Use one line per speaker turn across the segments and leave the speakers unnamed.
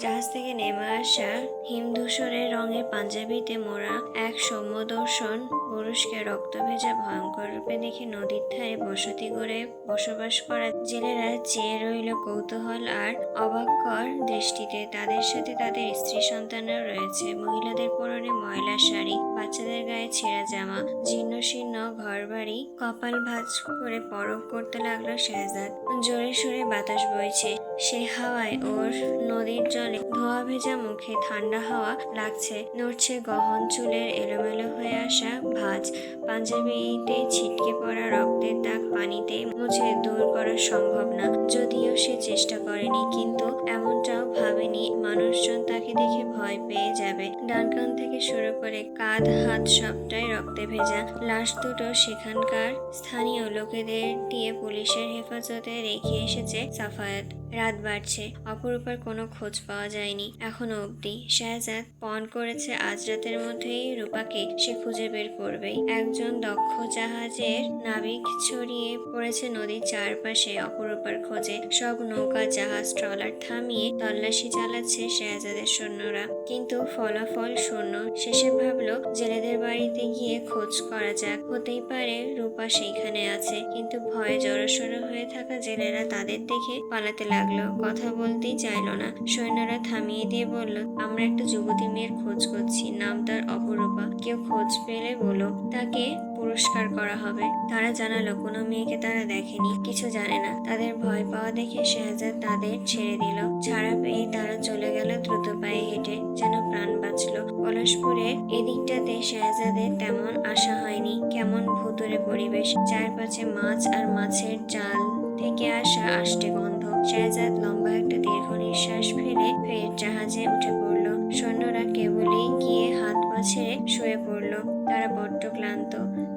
জাহাজ থেকে নেমে আসা হিমধূসরের রঙের পাঞ্জাবিতে মোড়া এক সৌম্যদর্শন পুরুষকে রক্ত ভেজা ভয়ঙ্কর রূপে দেখে নদীর ধারে বসতি করে বসবাস করা জেলেরা চেয়ে রইল কৌতূহল আর অবাক্কর দৃষ্টিতে। তাদের সাথে তাদের স্ত্রী সন্তানরা রয়েছে। মহিলাদের পরনে ময়লা শাড়ি। বাচ্চাদের গায়ে ছেঁড়া জামা, জীর্ণ শীর্ণ ঘর বাড়ি কপাল ভাঁজ করে পরব করতে লাগল শেহজাদ। জোরে সোরে বাতাস বইছে। সে হাওয়ায় ওর নদীর জলে ধোয়া ভেজা মুখে ঠান্ডা হাওয়া লাগছে। নড়ছে গহন চুলের এলোমেলো হয়ে আসা ভাঁজ। পাঞ্জাবিতে ছিটকে পড়া রক্তের দাগ পানিতে মুছে দূর করা সম্ভব না। যদিও সে চেষ্টা করেনি, কিন্তু এমনটাও ভাবেনি মানুষজন তাকে দেখে ভয় পেয়ে যাবে। ডান কান থেকে শুরু করে কাঁধ হাত সবটাই রক্তে ভেজা। লাশ দুটো সেখানকার স্থানীয় লোকেদের দিয়ে পুলিশের হেফাজতে রেখে এসেছে সাফায়াত। রাত বাড়ছে। অপরূপার কোনো খোঁজ পাওয়া যায়নি এখনও অবধি। শাহজাদ পণ করেছে আজ রাতের মধ্যেই রূপাকে সে খুঁজে বের করবেই। একজন দক্ষ জাহাজের নাবিক ছড়িয়ে পড়েছে নদীর চারপাশে অপরূপার খোঁজে। সব নৌকা, জাহাজ, ট্রলার থামিয়ে তল্লাশি চালাচ্ছে শাহজাদের সৈন্যরা। কিন্তু ফলাফল শূন্য। শেষে ভাবলো, জেলেদের বাড়িতে গিয়ে খোঁজ করা যাক। হতেই পারে রূপা সেইখানে আছে। কিন্তু ভয়ে জড়সড় হয়ে থাকা জেলেরা তাদের দেখে পালাতে লাগল। কথা বলতেই চাইলো না। সৈন্যরা থামিয়ে দিয়ে বলল, আমরা একটা যুবতী মেয়ের খোঁজ করছি। নাম তার অপরূপা। কেউ খোঁজ পেলে বলো, তাকে পুরস্কার করা হবে। তারা জানালো, কোনো মেয়েকে তারা দেখেনি, কিছু জানে না। তাদের ভয় পাওয়া দেখে শাহজাদ তাদের ছেড়ে দিল। ছাড়া পেয়ে তারা চলে গেল দ্রুত পায়ে হেঁটে, যেন প্রাণ বাঁচলো। পলাশপুরের এদিকটাতে শাহজাদের তেমন আশা হয়নি, কেমন ভুতুরে পরিবেশ। চারপাশে মাছ আর মাছের জাল থেকে আসা আষ্টে গন্ধ শাহজাদ লম্বা একটা দীর্ঘ নিঃশ্বাস ফেলে ফের জাহাজে উঠে পড়ল। সৈন্যরা কেবলই গিয়ে হাত পা ছেড়ে শুয়ে পড়ল। তারা বড্ড ক্লান্ত।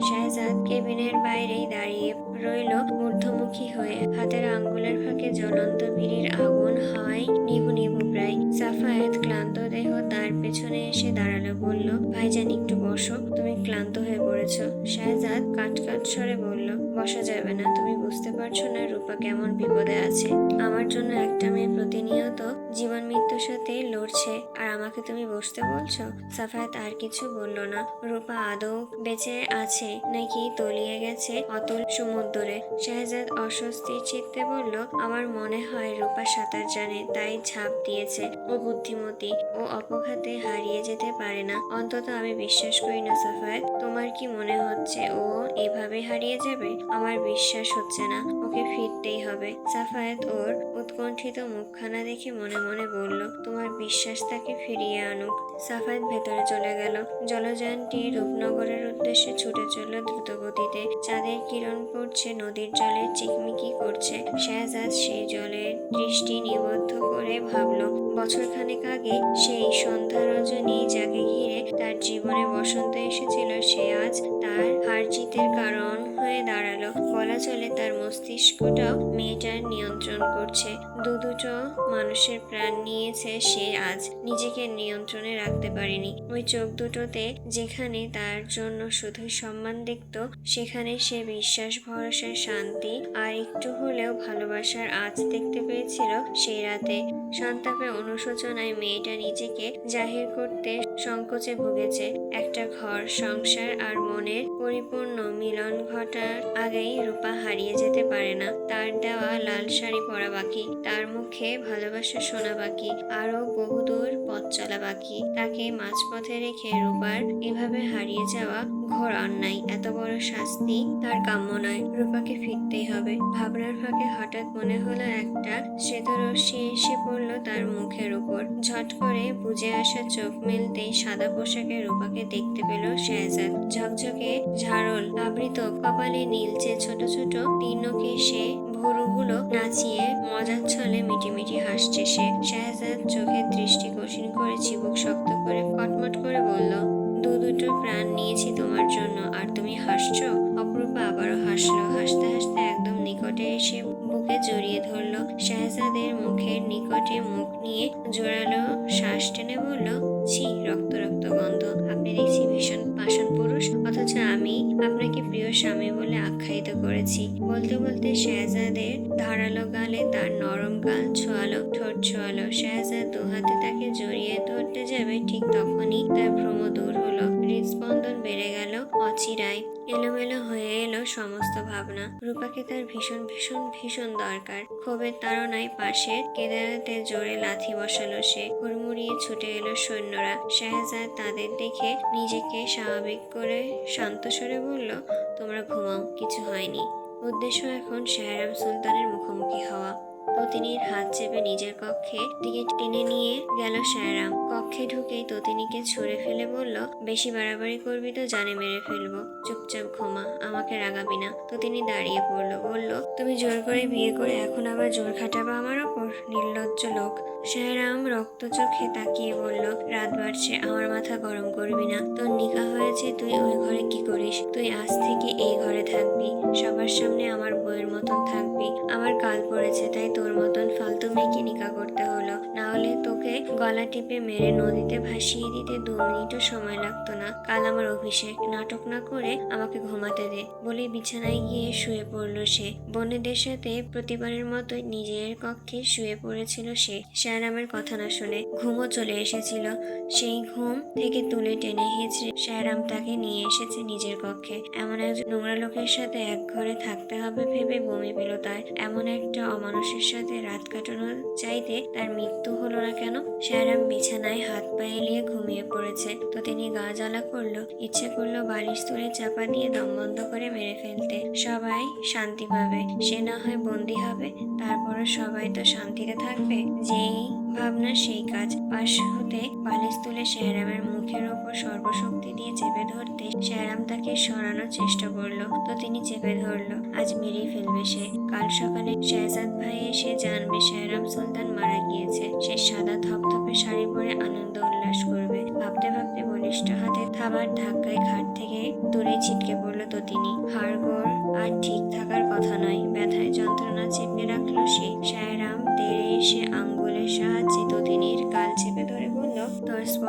শাহজাদ কেবিনের বাইরেই দাঁড়িয়ে রইল ঊর্ধ্বমুখী হয়ে। হাতের আঙ্গুলের ফাঁকে জ্বলন্ত বিড়ির আগুন হাওয়ায় নিভু নিভু প্রায়। সাফায়েত ক্লান্ত দেহ তার পেছনে এসে দাঁড়াল, বলল, ভাইজান, একটু বসো। তুমি ক্লান্ত হয়ে পড়েছ। শাহজাদ কাট কাট স্বরে বলল, বসা যাবে না, তুমি বুঝতে পারছ না রূপা কেমন বিপদে আছে? আমার জন্য একটা মেয়ে প্রতিনিয়ত জীবন মৃত্যুর সাথে লড়ছে। আর আমাকে তুমি বসতে বলছো? সাফায়াত আর কিছু বলল না। রূপা আদৌ বেঁচে আছে নাকি তলিয়ে গেছে অতল সমুদ্রে? শাহজাদ অস্বস্তির চিত্তে বলল, আমার মনে হয় রূপা সাঁতার জানে, তাই ঝাঁপ দিয়েছে। ও বুদ্ধিমতী, ও অপঘাতে হারিয়ে যেতে পারে না। অন্তত আমি বিশ্বাস করি না, সাফায়াত। তোমার কি মনে হচ্ছে ও এভাবে হারিয়ে যাবে? আমার বিশ্বাস হচ্ছে না। ওকে ফিরতেই হবে। সাফায়াত ওর উৎকণ্ঠিত মুখখানা দেখে মনে মনে বলল, তোমার বিশ্বাস তাকে ফিরিয়ে আনুক। সাফায়াত ভেতরে চলে গেল। জলযানটি রূপনগরের উদ্দেশ্যে ছুটে চলল দ্রুত গতিতে চাঁদের কিরণ পড়ছে নদীর জলে, চিকমিকি করছে। শাহজাদ সেই জলের দৃষ্টি নিবদ্ধ করে ভাবলো বছরখানেক আগে সেই সন্ধ্যা রজনী যাকে ঘিরে তার জীবনে বসন্ত এসেছিল, সে আজ তার হার জিতের কারণ হয়ে দাঁড়াল। বলা চলে তার মস্তিষ্কটাও মেয়েটার নিয়ন্ত্রণ করছে। দু দুটো মানুষের প্রাণ নিয়েছে সে আজ। নিজেকে নিয়ন্ত্রণে রাখতে পারেনি। ওই চোখ দুটোতে যেখানে তার জন্য শুধু সম্মান দেখত, সেখানে সে বিশ্বাস ভরসার শান্তি আর একটু হলেও ভালোবাসার আজ দেখতে পেয়েছিল সেই রাতে। সন্তাপে অনুশোচনায় মেয়েটা নিজেকে জাহির করতে সংকোচে ভুগেছে। একটা ঘর, সংসার আর মনের পরিপূর্ণ মিলন ঘটার আগেই রূপা হারিয়ে যেতে পারে না। তার দেওয়া লাল শাড়ি পরা বাকি, তার মুখে ভালোবাসা শোনা বাকি আরও বহুদূর পথ চলা বাকি। তাকে মাঝপথে রেখে রূপার এভাবে হারিয়ে যাওয়া ঘোর অন্যায় এত বড় শাস্তি তার কাম্য নয়। রূপাকে ফিরতেই হবে। ভাবনার ফাঁকে হঠাৎ মনে হলো একটা। শ্বেতরশ্মি এসে পড়ল তার মুখের উপর। ঝট করে বুঝে আসা চোখ মেলতেই সাদা পোশাকে রূপাকে দেখতে পেল শেহজাদ। ঝকঝকে ঝাড়ল, আবৃত, কপালে নীলচে ছোট ছোট তীর্ণকে সে ভুরুগুলো নাচিয়ে মজার ছলে মিটিমিটি হাসছে সে। শাহজাদ চোখের দৃষ্টি কঠিন করে চিবুক শক্ত করে কটমট করে বলল দু দুটো প্রাণ নিয়েছি তোমার জন্য। আর তুমি হাসছো? অপরূপা আবারও হাসলো। হাসতে হাসতে একদম নিকটে এসে বুকে জড়িয়ে ধরলো। শাহজাদের মুখের নিকটে মুখ নিয়ে জোরালো শ্বাস টেনে বলল ছি রক্ত রক্ত গন্ধ। আপনি দেখছি ভীষণ পাষাণ পুরুষ, অথচ আমি আপনাকে প্রিয় স্বামী বলে আখ্যায়িত করেছি। বলতে বলতে শাহজাদের ধারালো গালে তার নরম গাল ছোঁয়া ছোঁয়ালো, ঠোঁট ছোঁয়ালো। শাহজাদ দু হাতে তাকে জড়িয়ে ধরতে যাবে, ঠিক তখনই তার ভ্রম দূর হলো। হৃদস্পন্দন বেড়ে গেল, অচিরায়। এলোমেলো হয়ে এলো সমস্ত ভাবনা। রূপাকে তার ভীষণ ভীষণ ভীষণ দরকার। ক্ষোভের তাড়নায় পাশের কেদারাতে জোরে লাথি বসালো সে। হুড়মুড়িয়ে ছুটে এলো সৈন্যরা শাহজাদ তাদের দেখে নিজেকে স্বাভাবিক করে শান্ত স্বরে বলল, তোমরা ঘুমাও, কিছু হয়নি। উদ্দেশ্য এখন শাহরাম সুলতানের মুখোমুখি হওয়া। ততিনীর হাত চেপে নিজের কক্ষে দিকে টেনে নিয়ে গেল শাহরাম কক্ষে ঢুকেই ততিনীকে ছুঁড়ে ফেলে বলল, বেশি বাড়াবাড়ি করবি তো জানে মেরে ফেলব। চুপচাপ ঘুমা, আমাকে রাগাবি না। ততিনী দাঁড়িয়ে পড়ল, বলল, তুমি জোর করে বিয়ে করে এখন আবার জোর খাটাবে আমার ওপর? নির্লজ্জ লোক। শাহরাম রক্ত চোখে তাকিয়ে বলল, রাত বাড়ছে, আমার মাথা গরম করবি না। তোর নিকা হয়েছে, তুই ওই ঘরে কি করিস? তুই আজ থেকে এই ঘরে থাকবি। সবার সামনে আমার বইয়ের মতন থাকবি। আমার কাল পড়েছে, তাই তোর মতন ফালতু মেয়েকে নিকা করতে হলো। না হলে তোকে গলা টিপে মেরে নদীতে ভাসিয়ে দিতে দু মিনিটও সময় লাগতো না। কাল আমার অভিষেক নাটক না করে আমাকে ঘুমাতে দে বলে বিছানায় গিয়ে শুয়ে পড়ল সে। বোনেদের সাথে প্রতিবারের মতোই নিজের কক্ষে শুয়ে পড়েছিল সে। শাহরামের কথা না শুনে ঘুমও চলে এসেছিল। সেই ঘুম থেকে তুলে টেনে হেঁচড়ে শাহরাম তাকে নিয়ে এসেছে নিজের কক্ষে। এমন একজন নোংরা লোকের সাথে এক ঘরে থাকতে হবে ভেবে বমি পেল তার। এমন একটা অমানুষের সাথে রাত কাটানোর চাইতে তার মৃত্যু হলো না কেন? শ্যারাম বিছানায় হাত পায়ে নিয়ে ঘুমিয়ে পড়েছে। তো তিনি গা জ্বালা করল, ইচ্ছে করল বালিশ তুলে চাপা দিয়ে দম বন্ধ করে মেরে ফেলতে। সবাই শান্তি পাবে, সে না হয় বন্দি হবে। তারপরে সবাই তো শান্তিতে থাকবে। যেই ভাবনা সেই কাজ পাশ হতে বালিশ তুলে শেহরামের মুখের ওপর সর্বশক্তি দিয়ে চেপে ধরতে শেহরাম তাকে সরানোর চেষ্টা করল। তো তিনি চেপে ধরলো। আজ মেরেই ফেলবে সে। কাল সকালে শেহজাদ ভাই এসে জানবে শেহরাম সুলতান মারা গিয়েছে। সে সাদা ধপধপে শাড়ি পরে আনন্দ উল্লাস করবে। ভাবতে ভাবতে বলিষ্ঠ হাতে থাবার ধাক্কায় ঘাট থেকে দূরে ছিটকে পড়ল তো তিনি। হাড়গোড় আর ঠিক থাকার কথা নয়। ব্যথায় যন্ত্রণা চেপে রাখল সে। শায়রাম তেড়ে এসে আঙ্গুলের সাহায্যে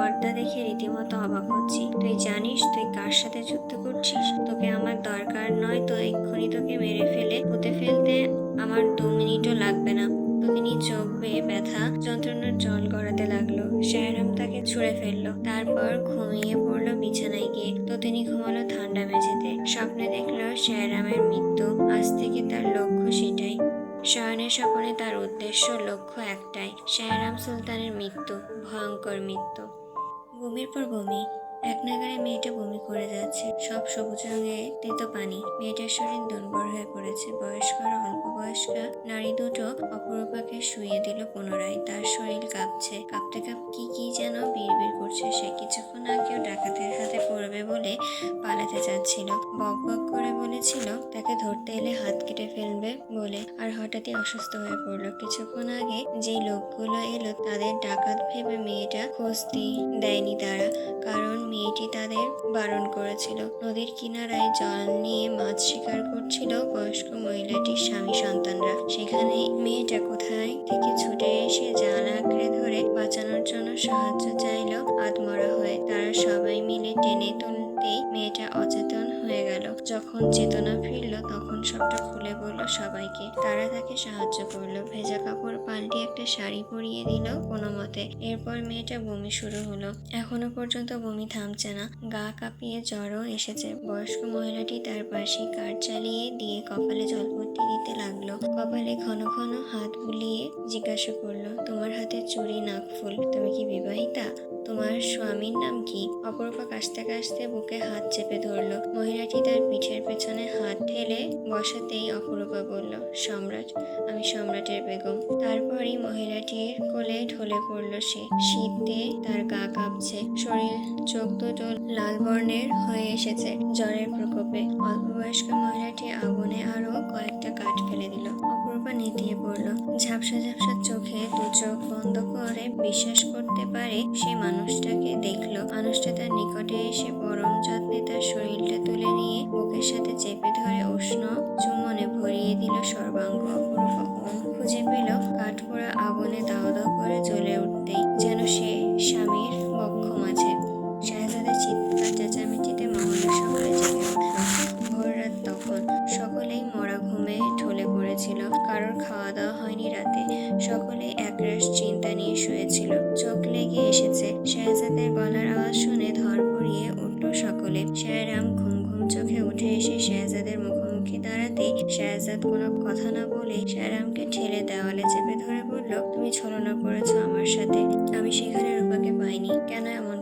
স্পর্ধা দেখে রীতিমতো অবাক হচ্ছি। তুই জানিস তুই কার সাথে যুদ্ধ করছিস? তোকে আমার দরকার নয় তো এক্ষুনি তোকে মেরে ফেলে, পুঁতে ফেলতে আমার দু মিনিটও লাগবে না। ততিনী চোখ বেয়ে ব্যথা, যন্ত্রণার জল গড়াতে লাগল। শাহরাম তাকে ছুঁড়ে ফেলল। তারপর ঘুমিয়ে পড়ল বিছানায় গিয়ে। ততিনী ঘুমালো ঠান্ডা মেঝেতে। স্বপ্নে দেখল শাহরামের মৃত্যু। আজ থেকে তার লক্ষ্য সেটাই। শয়নের স্বপনে তার উদ্দেশ্য লক্ষ্য একটাই। শাহরাম সুলতানের মৃত্যু, ভয়ঙ্কর মৃত্যু। বমির পর বমি এক নাগারে মেয়েটা বমি করে যাচ্ছে। সব সবুজ রঙে তেতো পানি। মেয়েটার শরীর দুর্বল হয়ে পড়েছে। বয়স্ক আর অল্প বয়স্কা নারী দুটো অপরূপাকে শুয়ে দিল পুনরায়। তার শরীর কাঁপছে। কাঁপতে কাঁপ কি কি যেন বিড়বিড় করছে। সে কিছুক্ষণ আগেও ডাকাতের হাতে পড়বে বলে পালাতে চাচ্ছিল। বক বক করে বলেছিল, তাকে ধরতে এলে হাত কেটে ফেলবে বলে। আর হঠাৎই অসুস্থ হয়ে পড়ল। কিছুক্ষণ আগে যে লোকগুলো এলো, তাদের ডাকাত ভেবে মেয়েটা খোঁজতেই দেয়নি তারা। কারণ মেয়েটি তাদের বারণ করেছিল। নদীর কিনারায় জল নিয়ে মাছ শিকার করছিল বয়স্ক মহিলাটির স্বামী সন্তানরা। সেখানে মেয়েটা কোথায় থেকে ছুটে এসে জাল আঁকড়ে ধরে বাঁচানোর জন্য সাহায্য চাইল আদমরা হয়ে। তারা সবাই মিলে টেনে তুলতেই মেয়েটা অচেতন হয়ে গেল। যখন চেতনা ফিরল, তখন সবটা খুলে বলল সবাইকে। তারা তাকে সাহায্য করল। ভেজা কাপড় পাল্টে একটা শাড়ি পরিয়ে দিল কোনো মতে। এরপর মেয়েটা বমি শুরু হলো। এখনও পর্যন্ত বমি থামছে না। গা কাঁপিয়ে জ্বরও এসেছে। বয়স্ক মহিলাটি তার পাশে কাঠ চালিয়ে দিয়ে কপালে জলপট্টি দিতে লাগল। কপালে ঘন ঘন হাত বুলিয়ে জিজ্ঞাসা করল, তোমার হাতে চুড়ি নাকফুল, তুমি কি বিবাহিতা? তোমার স্বামীর নাম কি? অপরূপা কাশতে কাশতে বুকে হাত চেপে ধরলো। মহিলাটি তার পিঠের পেছনে হাত ঠেলে বসাতেই অপরূপা বলল, সম্রাট, আমি সম্রাটের বেগম। তারপরই মহিলাটির কোলে ঢলে পড়ল সে। শীতে তার গা কাঁপছে। শরীর চোখ দুটো লাল বর্ণের হয়ে এসেছে জ্বরের প্রকোপে। অল্প বয়স্ক মহিলাটি আগুনে আরও কয়েকটা কাঠ ফেলে দিল। অপরূপা নেতিয়ে পড়ল ঝাপসা ঝাপসা চোখে দু চোখ বন্ধ করে বিশ্বাস করতে পারে সে মানুষটাকে দেখল। মানুষটা তার নিকটে এসে পরম যত্নে তার শরীরটা তুলে নিয়ে বুকের সাথে চেপে ধরে উষ্ণ চুম্বনে ভরিয়ে দিল সর্বাঙ্গ খুঁজে পেল কাঠপোড়া আগুনে দাও দাও করে জ্বলে উঠতেই যেন সে স্বামীর বক্ষ মাঝে। পড়েছিল কারোর খাওয়া দাওয়া হয়নি রাতে। সকলে একরাশ চিন্তা নিয়ে শুয়েছিল। চোখ লেগে এসেছে। শাহজাদের গলার আওয়াজ শুনে ধর পড়িয়ে উঠল সকলে। শাহরাম ঘুম ঘুম চোখে উঠে এসে শাহজাদের মুখোমুখি দাঁড়াতেই শাহজাদ কোনো কথা না বলে শাহরামকে ঠেলে দেওয়ালে চেপে ধরে বলল, তুমি ছলনা করেছ আমার সাথে। আমি সেখানে রূপাকে পাইনি। কেন এমন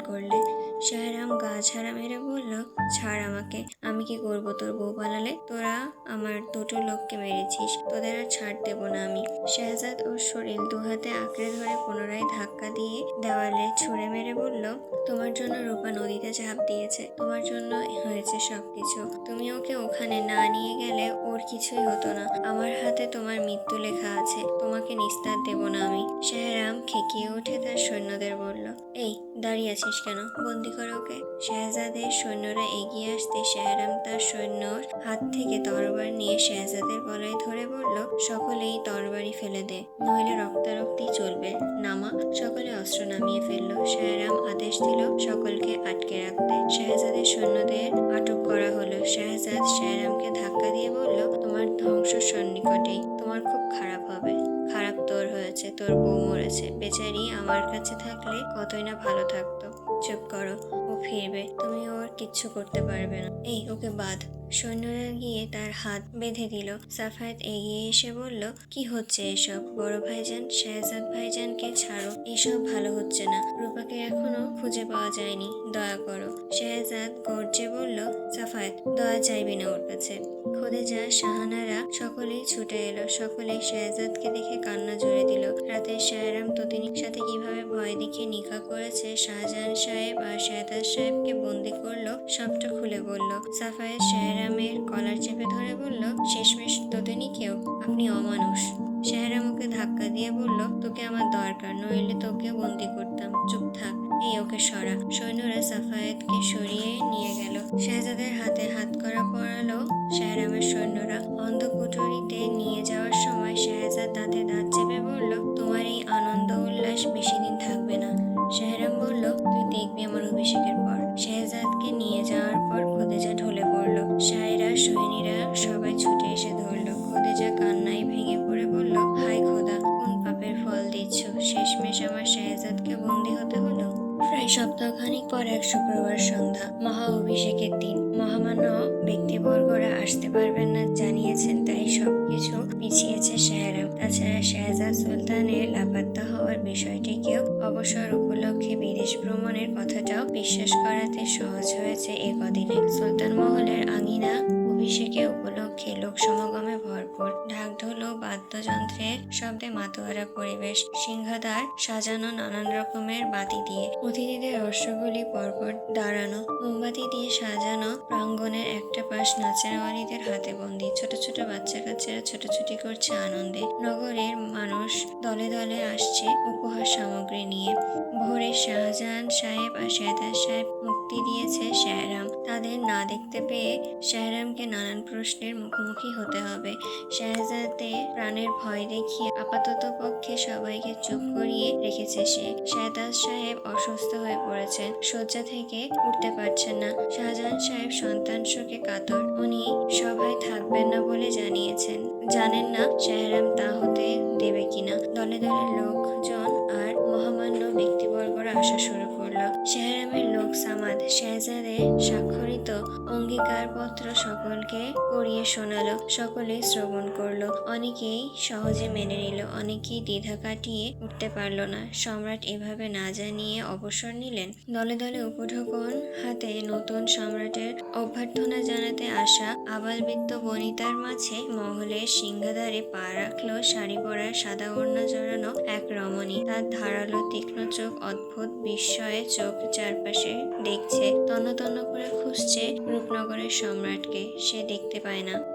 ছাড়া মেরে বলল, ছাড় আমাকে, আমি কি করব তোর বউ পালালে? তোরা আমার দুটো লোককে মেরেছিস, তোদের আর ছাড় দেবো না আমি। শাহজাদ ওর শরীর দু হাতে আঁকড়ে ধরে পুনরায় ধাক্কা দিয়ে দেওয়ালে ছুঁড়ে মেরে বলল তোমার জন্য রূপা নদীতে ঝাঁপ দিয়েছে। তোমার জন্য হয়েছে সবকিছু। তুমি ওকে ওখানে না নিয়ে গেলে ওর কিছুই হতো না। আমার হাতে তোমার মৃত্যু লেখা আছে। তোমাকে নিস্তার দেব না আমি। শাহরাম খেকিয়ে উঠে তার সৈন্যদের বলল, এই, দাঁড়িয়ে আছিস কেন? বন্দি করো ওকে। শাহজাদের সৈন্যরা এগিয়ে আসতে শাহরাম তার সৈন্যর হাত থেকে তরবার নিয়ে শাহজাদের গলায় ধরে বলল, সকলেই তরবারি ফেলে দে। নইলে রক্তারক্তি চলবে। নামা, সকলে অস্ত্র নামিয়ে ফেলল। শাহরাম আদেশ দিল সকলকে আটকে রাখতে। শাহজাদের সৈন্যদের আটক করা হলো। শাহজাদ শাহরামকে ধাক্কা দিয়ে বলল, তোমার ধ্বংস সন্নিকটেই তোমার খুব খারাপ হবে। খারাপ তোর হয়েছে, তোর বউ মরেছে। বেচারি আমার কাছে থাকলে কতই না ভালো থাকতো। চুপ করো, ও ফিরবে। তুমি ওর কিচ্ছু করতে পারবে না। এই, ওকে বাদ। সৈন্যরা গিয়ে তার হাত বেঁধে দিল। সাফায়েত এগিয়ে এসে বলল, কি হচ্ছে এসব? বড় ভাইজান, শাহজাদ ভাইজানকে ছাড়ো। এসব ভালো হচ্ছে না। রূপাকে এখনও খুঁজে পাওয়া যায়নি। দয়া করো। শাহজাদ গর্জে বলল, সাফায়েত, দয়া চাইবি না ওর কাছে। খোদেজা, শাহানারা সকলেই ছুটে এলো। সকলেই শাহজাদকে দেখে কান্না জুড়ে দিল। রাতে শাহরাম ততিনীর সাথে কীভাবে ভয় দেখিয়ে নিকা করেছে, শাহজাহান সাহেব আর শাহজাদ সাহেবকে বন্দি করল, সবটা খুলে বলল। সাফায়েত শাহরামের কলার চেপে ধরে বলল, শেষমেশ ততিনীকেও আপনি অমানুষ। শাহরাম মুখে ধাক্কা দিয়ে বলল, তোকে আমার দরকার, নইলে তোকে বন্দি করতাম। চুপ থাক, এই ওকে সরা। সৈন্যরা সাফায়েতকে সরিয়ে নিয়ে গেল। শাহজাদের হাতে হাত করা পড়ালো শাহরামের সৈন্যরা। অন্ধকুটরিতে নিয়ে যাওয়ার আসতে পারবেন না, জানিয়েছেন তাই সব কিছু পিছিয়েছে শাহরাম তাছাড়া শাহজাদ সুলতানের লাপাত্তা হওয়ার বিষয়টিকেও অবসর উপলক্ষে বিদেশ ভ্রমণের কথাটাও বিশ্বাস করাতে সহজ হয়েছে এ কদিনে। সুলতান মহলের আঙিনা অভিষেকে উপলক্ষে লোক সমাগমে ভরপুর ঢাকঢোল ও বাদ্যযন্ত্রের শব্দে মাতোয়ারা পরিবেশ সিংহাদার সাজানো নানান রকমের বাতি দিয়ে অতিথিদের অশ্বগুলি পরপর দাঁড়ানো, মোমবাতি দিয়ে সাজানো প্রাঙ্গণের একটা পাশ নাচেরওয়ালিদের হাতে বন্দি। ছোট ছোট বাচ্চা কাচ্চারা ছোটাছুটি করছে আনন্দে। নগরের মানুষ দলে দলে আসছে উপহার সামগ্রী নিয়ে। ভোরে শাহজাহান সাহেব আর শেহদার সাহেব মুক্তি দিয়েছে শাহরাম তাদের না দেখতে পেয়ে শাহরামকে নানান প্রশ্নের মুখোমুখি হতে হবে। শাহজাদে প্রাণের ভয় দেখিয়ে আপাতত পক্ষে সবাইকে চুপ করিয়ে রেখেছে সে। শাহদাস সাহেব অসুস্থ হয়ে পড়েছেন। শয্যা থেকে উঠতে পারছেন না। শাহজাহান সাহেব সন্তান শোকে কাতর। উনি সভায় থাকবেন না বলে জানিয়েছেন। জানেন না শাহরাম তা হতে দেবে কিনা। দলে দলে লোকজন আর মহামান্য ব্যক্তিবর্গরা আসা শুরু করল। শাহরামের লোক সামাদ শাহজাদের স্বাক্ষরিত অঙ্গীকারপত্র সকলকে পড়িয়ে শোনালো, সকলে শ্রবণ করল। অনেকেই সহজে মেনে নিল, অনেকেই দ্বিধা কাটিয়ে উঠতে পারল না। সম্রাট এভাবে না জানিয়ে অবসর নিলেন। দলে দলে উপঢৌকন হাতে নতুন সম্রাটের অভ্যর্থনা জানাতে আসা আবালবৃত্ত বনিতার মাঝে মহলের সিংহাদারে পা রাখল, শাড়ি পরা সাদা ওড়না জড়ানো এক রমণী। তার ধারালো তীক্ষ্ণ চোখ অদ্ভুত বিস্ময়ে চোখ চারপাশে দেখছে, তন্ন তন্ন করে খুঁজছে রূপনগরের সম্রাটকে। সে দেখতে পায় না।